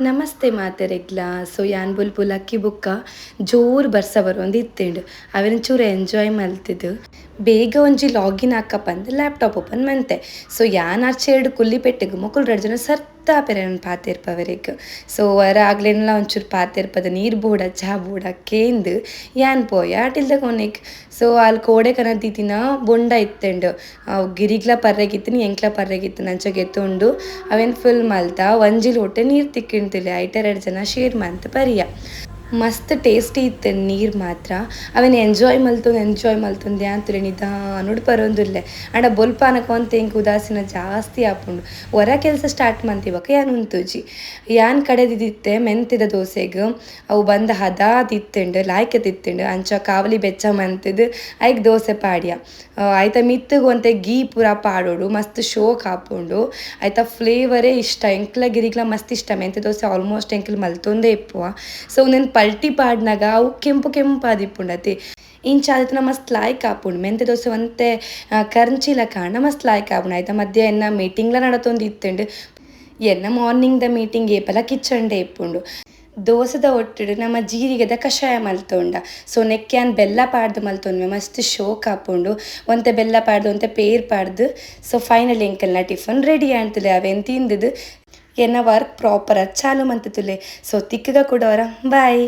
ನಮಸ್ತೆ ಮಾತೆರೆಗ್ಲ ಸೊ ಯಾನ್ ಬುಲ್ ಅಕ್ಕಿ ಬುಕ್ಕ ಜೋರು ಬರ್ಸ ಬರೋಂದು ಇತ್ತೇಂಡು. ಅವೆನ್ ಚೂರು ಎಂಜಾಯ್ ಮಲ್ತಿದ್ದು. ಬೇಗ ಒಂಜಿ ಲಾಗಿನ್ ಹಾಕಪ್ಪ ಅಂದ್ರೆ ಲ್ಯಾಪ್ಟಾಪ್ ಓಪನ್ ಮಂತೆ. ಸೊ ಯಾನ್ ಆಚೆರ್ಡ್ ಕುಲ್ಲಿ ಪೆಟ್ಟಿಗೆ ಮೊಕುಲ್ ರಡ್ ಜನ ಸರ್ತ ಪೆರೆನ್ ಪಾತಿರ್ಪವರಿಗೆ. ಸೊ ವರ ಆಗ್ಲೆನ್ಲ ಒಂಚೂರು ಪಾತಿರ್ಪದ ನೀರು ಬೋಡ ಚಹಾ ಬೋಡ, ಕೇಂದು, ಯಾನ್ ಪೋಯ ಅಟಿಲ್ದ ಕೊನೆಗ್. ಸೊ ಅಲ್ಲಿ ಕೋಡೆ ಕನದಿತ್ತಿನ ಬೊಂಡ ಇತ್ತೆಂಡು. ಅವು ಗಿರಿಗ್ಲ ಪರ್ರೆಗಿತ್ತಿನ, ಎಂಕ್ಲ ಪರ್ರೆಗಿತ್ತಿನ ಅಂಚ ಗೆತ್ತುಂಡು. ಅವೇನು ಫುಲ್ ಮಲ್ತ, ಒಂಜಿಲ್ ಹೊಟ್ಟೆ ನೀರು ತಿಕ್ಕಿಂತಿಲ್ಲ ಐಟ್ ಎರಡ್ ಜನ ಶೇರ್ ಮಂತ್ ಪರಿಯ. ಮಸ್ತ್ ಟೇಸ್ಟಿ ಇತ್ತೆ ನೀರು ಮಾತ್ರ. ಅವೆನ್ ಎಂಜಾಯ್ ಮಲ್ತೊಂದು ಎಂಜಾಯ್ ಮಲ್ತೊಂದು ಅಂತಲೇ ನಿಧಾನ ಬರೊಂದುಲ್ಲೆ ಆಂಡ ಬೊಲ್ಪಾನಕ ಒಂತೆ ಎಂಕ್ ಉದಾಸೀನ ಜಾಸ್ತಿ ಆಪುಂಡು ಹೊರ ಕೆಲಸ ಸ್ಟಾರ್ಟ್ ಮಾಡ್ತೀವಕ್ಕ ಯಾನ್ ಉಂತುಜಿ. ಯಾನ್ ಕಡೆದಿತ್ತೆ ಮೆಂತಿದ ದೋಸೆಗ್. ಅವು ಬಂದ ಹದ ತಿತ್ತಿಂಡು ಲಾಯ್ಕ ತಿತ್ತಿಂಡು ಅಂಚ ಕಾವಲಿ ಬೆಚ್ಚ ಮಂತಿದ್ ಐಕ್ ದೋಸೆ ಪಾಡ್ಯ. ಐತ ಮಿತ್ತಗು ಒಂತೆ ಗೀ ಪೂರ ಪಾಡೋಡು, ಮಸ್ತ್ ಶೋಕ್ ಆಪುಂಡು ಆಯ್ತಾ ಫ್ಲೇವರೇ ಇಷ್ಟ, ಎಂಕ್ಲ ಗಿರಿಗ್ಲ ಮಸ್ತ್ ಇಷ್ಟ. ಮೆಂತೆ ದೋಸೆ ಆಲ್ಮೋಸ್ಟ್ ಎಂಕ್ಲ ಮಲ್ತೊಂದೇ ಇಪ್ಪುವ. ಸೊ ಉಂದೆನ್ ಪಲ್ಟಿ ಪಾಡ್ನಾಗ ಅವು ಕೆಂಪು ಕೆಂಪು ಆದಿಪ್ಪುಂಡತೆ ಇಂಚ ಆದಿತ್ತುನ ಮಸ್ತ್ ಲಾಯ್ಕ್ ಆಪುಂಡು ಮೆಂತೆ ದೋಸೆ ಒಂತೆ ಕರ್ಂಚಿಲ ಕಾಣ ಮಸ್ತ್ ಲಾಯ್ಕ್ ಆಪುಂಡು ಮಧ್ಯ ಎನ್ನ ಮೀಟಿಂಗ್ಲ ನಡತೊಂದು ಇತ್ತುಂಡು. ಎನ್ನ ಮಾರ್ನಿಂಗ್ ದ ಮೀಟಿಂಗ್ ಏಪಲ ಕಿಚನ್ಡೆ ಇಪ್ಪುಂಡು. ದೋಸದ ಒಟ್ಟಿಡು ನಮ್ಮ ಜೀರಿಗೆದ ಕಷಾಯ ಮಲ್ತೊಂಡ. ಸೊ ನೆಕ್ಕ್ಯಾನ್ ಬೆಲ್ಲ ಪಾಡ್ದು ಮಲ್ತೊಂದ್ಮೆ. ಮಸ್ತ್ ಶೋಕ್ ಆಪುಂಡು ಒಂತೆ ಬೆಲ್ಲ ಪಾಡ್ದು, ಒಂತೆ ಪೇರ್ ಪಾಡ್ದು. ಸೊ ಫೈನಲ್ ಎಂಕಲ್ನ ಟಿಫನ್ ರೆಡಿ ಆಣ್ತದೆ ಅವೇನು ತಿಂದುದು ఏదైనా వర్క్ ప్రాపర్ వచ్చాలు మంతుతులే సో తిక్కుగా కూడవరా బాయ్